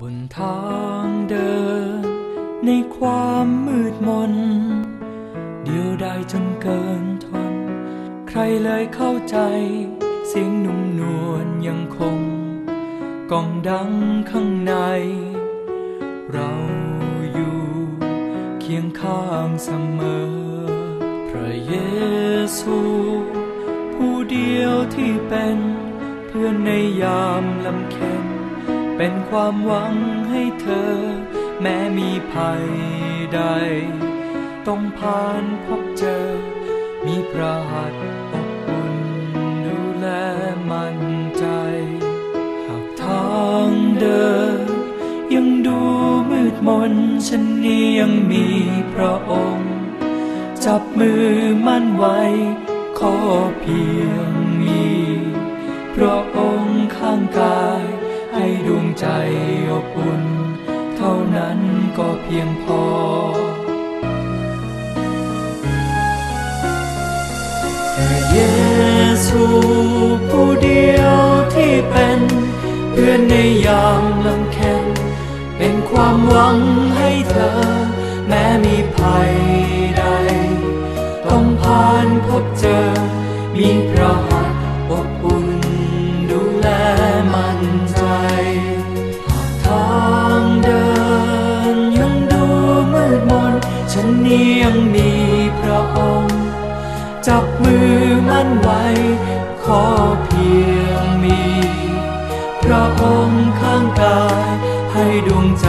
บนทางเดิน ในความมืดมน เดียวดายจนเกินทน ใครเลยเข้าใจ เสียงนุ่มนวลยังคงก้องดังข้างใน เราอยู่เคียงข้างเสมอ พระเยซู ผู้เดียวที่เป็นเพื่อนในยามลำเค็ญ เป็นความหวังให้เธอ แม้มีภัยใด ต้องผ่านพบเจอ มีพระหัตถ์อบอุ่นดูแลมั่นใจ หากทางเดิน ยังดูมืดมนฉันนี้ยังมีพระองค์ จับมือมั่นไว้ ขอเพียงมีพระองค์ข้างกาย ใจอบอุ่น เท่านั้นก็เพียงพอพระเยซูผู้เดียวที่เป็นเพื่อนในยามลำเค็ญเป็นความหวังให้เธอ แม้มีภัยใด ต้องผ่านพบเจอ มีพระหัตถ์อบอุ่น ยังมีพระองค์ จับมือมั่นไว้ ขอเพียงมี พระองค์ข้างกายให้ดวงใจ